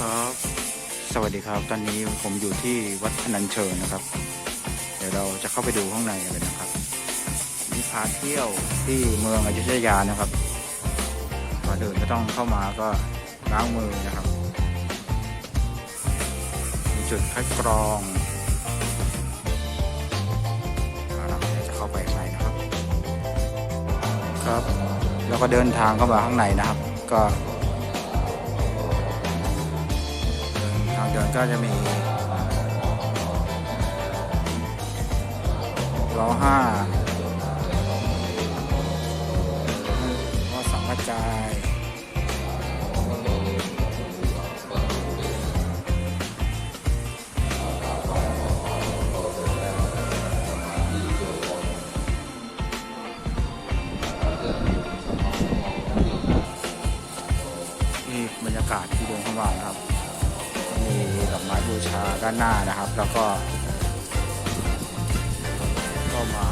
ครับ สวัสดีครับตอนนี้ผมอยู่ที่วัดพนัญเชิงนะครับ เดี๋ยวเราจะเข้าไปดูข้างในกันเลยนะครับนี่พาเที่ยวที่เมืองอยุธยานะครับก่อนอื่นก็ต้องเข้ามาก็ล้างมือนะครับ มีจุดคัดกรองเอาล่ะเดี๋ยวจะเข้าไปข้างในนะครับ ครับ แล้วก็เดินทางเข้ามาข้างในนะครับ ก็ ทางเดินก็จะมีล้อห้าล้อสังกระจายนี่บรรยากาศที่เดินเข้ามานะครับ มีดอกไม้บูชาด้านหน้านะครับ แล้วก็ก็มา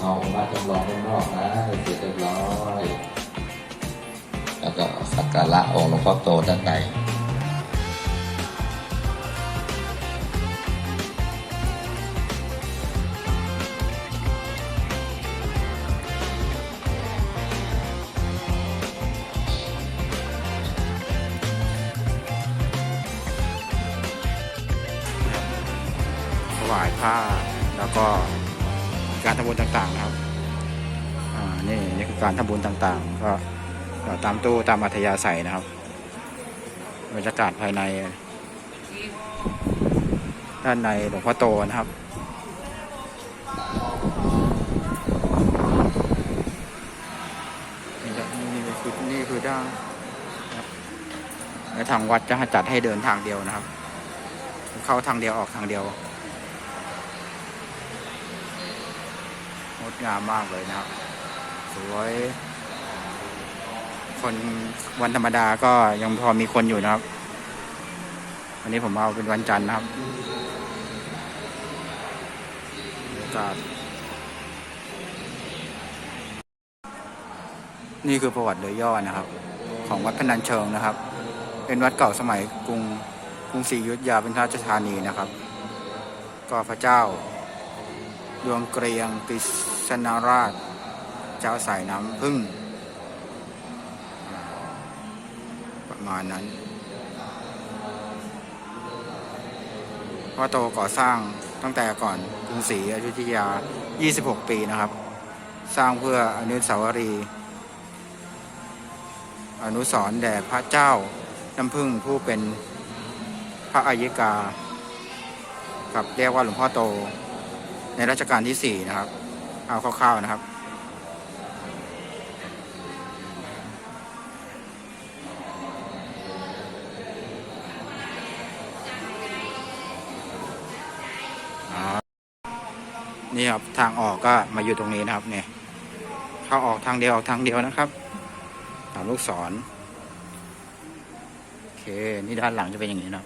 โยมปิดทองวัดจำลองด้านนอกนะเสร็จเรียบร้อยแล้วก็สักการะองค์หลวงพ่อโตด้านในถวายผ้าแล้วก็ การทำบุญต่างๆนะครับอ่านี่นี่คือการทำบุญต่างๆ ก็ตามตู้ตามอัธยาศัยนะครับบรรยากาศภายในด้านในหลวงพ่อโตนะครับนี่คือนี่คือด้านและทางวัดจะจัดให้เดินทางเดียวนะครับ เข้าทางเดียวออกทางเดียว งดงามมากเลยนะครับ สวย คนวันธรรมดาก็ยังพอมีคนอยู่นะครับ วันนี้ผมเอาเป็นวันจันทร์นะครับบรรยากาศนี่คือประวัติโดยย่อนะครับ ของวัดพนัญเชิงนะครับ เป็นวัดเก่าสมัยกรุงกรุงศรีอยุธยาเป็นราชธานีนะครับ ก็พระเจ้า ดวงเกรียงกฤษณราช เจ้าสายน้ำพึ่ง ประมาณนั้นพ่อโตก่อสร้างตั้งแต่ก่อนกรุงศรีอยุธยา 26 ปีนะครับ สร้างเพื่ออนุสาวรีย์อนุสรแด่พระเจ้าน้ำพึ่งผู้เป็นพระอัยกา กับเรียกว่าหลวงพ่อโต ในรัชกาลที่สี่นะครับ เอาคร่าวๆนะครับ นี่ครับ ทางออกก็มาอยู่ตรงนี้นะครับเนี่ยเข้าออกทางเดียวออกทางเดียวนะครับตามลูกศรโอเค นี่ด้านหลังจะเป็นอย่างนี้นะ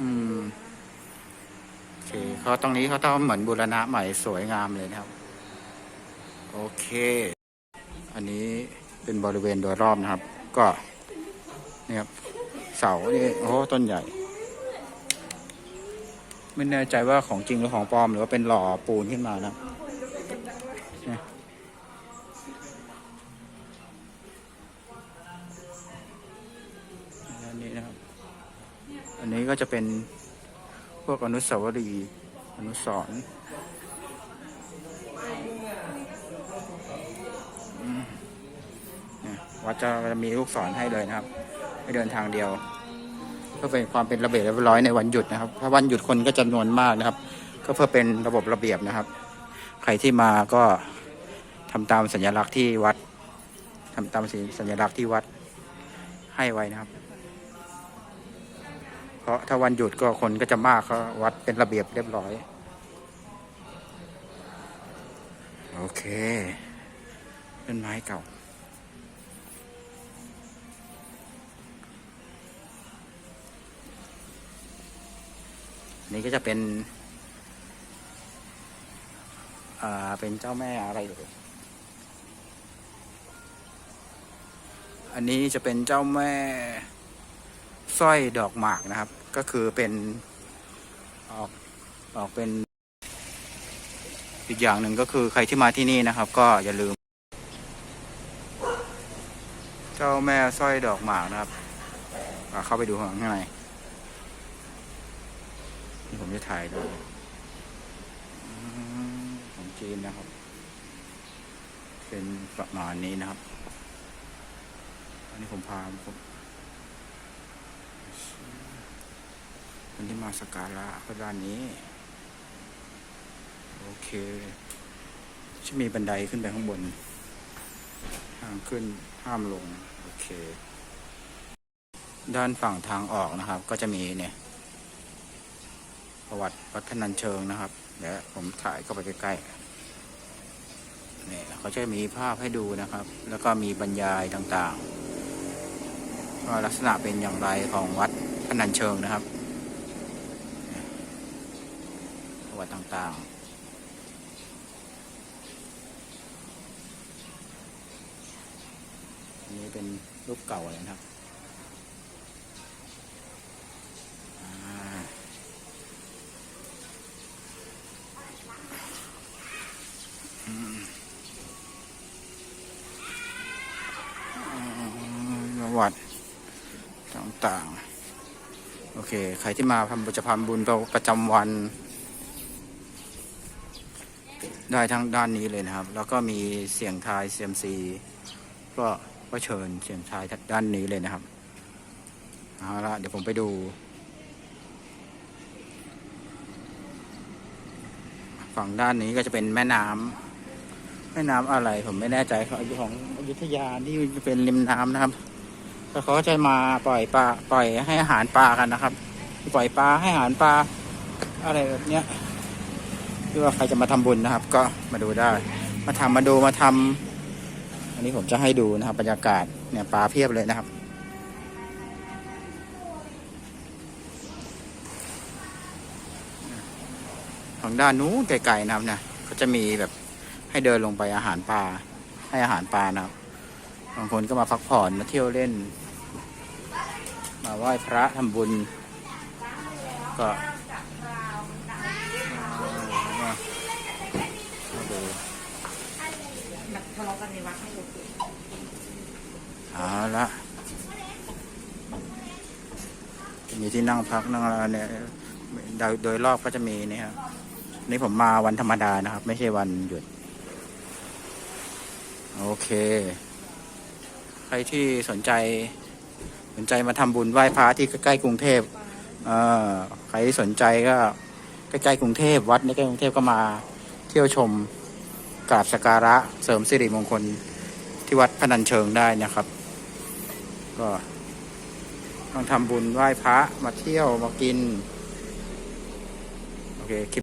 อืม เคเขาตรงนี้เขาต้องเหมือนบูรณะใหม่สวยงามเลยนะครับ โอเค อันนี้เป็นบริเวณโดยรอบนะครับ ก็เนี่ยครับเสานี่โอ้ต้นใหญ่ ไม่แน่ใจว่าของจริงหรือของปลอม หรือว่าเป็นหล่อปูนขึ้นมานะเนี่ยอันนี้นะครับ อันนี้ก็จะเป็น พวกอนุสาวรีย์อนุสรณ์วัดจะมีลูกศรให้เลยนะครับให้เดินทางเดียวเพื่อเป็นความเป็นระเบียบเรียบร้อยในวันหยุดนะครับ ถ้าวันหยุดคนก็จำนวนมากนะครับ ก็เพื่อเป็นระบบระเบียบนะครับ ใครที่มาก็ทำตามสัญลักษณ์ที่วัดทำตามสัญลักษณ์ที่วัดให้ไว้นะครับ เพราะถ้าวันหยุดก็คนก็จะมากก็วัดเป็นระเบียบเรียบร้อย โอเคต้นไม้เก่า อันนี้ก็จะเป็น อ่า เป็นเจ้าแม่อะไรเอ่ยอันนี้จะเป็นเจ้าแม่ สร้อยดอกหมากนะครับ ก็คือเป็นออกออกเป็น อีกอย่างหนึ่งก็คือใครที่มาที่นี่นะครับ ก็อย่าลืม เจ้าแม่สร้อยดอกหมากนะครับอ่าเข้าไปดูข้างในนี่ผมจะถ่ายดูของจีนนะครับ เป็นประมาณนี้นะครับ อันนี้ผมพาผม คนที่มาสกการะก็ด้านนี้ โอเค จะมีบันไดขึ้นไปข้างบนทางขึ้นห้ามลง โอเค ด้านฝั่งทางออกนะครับ ก็จะมีเนี่ย ประวัติวัดพนัญเชิงนะครับเดี๋ยวผมถ่ายเข้าไปใกล้ๆเนี่ยเขาจะมีภาพให้ดูนะครับ แล้วก็มีบรรยายต่างๆว่าลักษณะเป็นอย่างไรของวัดพนัญเชิงนะครับ ประ วัติต่างๆ อันนี้เป็นรูปเก่าเลยนะครับประวัติต่างๆ โอเค ใครที่มาทำประจำบุญประจำวัน ได้ทั้งด้านนี้เลยนะครับ แล้วก็มีเสียงทายเซียมซีก็ก็เชิญเสียงทายด้านนี้เลยนะครับเอาละเดี๋ยวผมไปดู ฝั่งด้านนี้ก็จะเป็นแม่น้ำแม่น้ำอะไร ผมไม่แน่ใจเขาอายุของอยุธยาที่จะเป็นริมน้ำนะครับแล้วเขาก็จะมาปล่อยปลาปล่อยให้อาหารปลากันนะครับ ปล่อยปลาให้อาหารปลาอะไรแบบเนี้ย ที่ว่าใครจะมาทำบุญนะครับ ก็มาดูได้ มาทำมาดูมาทำอันนี้ผมจะให้ดูนะครับ บรรยากาศเนี่ยปลาเพียบเลยนะครับทางด้านนู้นไกลๆนะครับเนี่ยก็จะมีแบบให้เดินลงไปอาหารปลาให้อาหารปลานะครับบางคนก็มาพักผ่อนมาเที่ยวเล่น มาไหว้พระทำบุญ ก็มาดู ทะ เอาละมีที่นั่งพักนั่งอะไรเนี่ยโดยโดยรอบก็จะมีเนี่ยครับนี่ผมมาวันธรรมดานะครับ ไม่ใช่วันหยุด โอเค ใครที่สนใจ สนใจมาทำบุญไหว้พระที่ใกล้กรุงเทพเอ่อใครที่สนใจก็ใกล้ๆกรุงเทพวัดในใกล้กรุงเทพก็มาเที่ยวชมกราบสักการะเสริมสิริมงคล ที่วัดพนัญเชิงได้นะครับ ก็ต้องทำบุญไหว้พระมาเที่ยวมากิน โอเคคลิป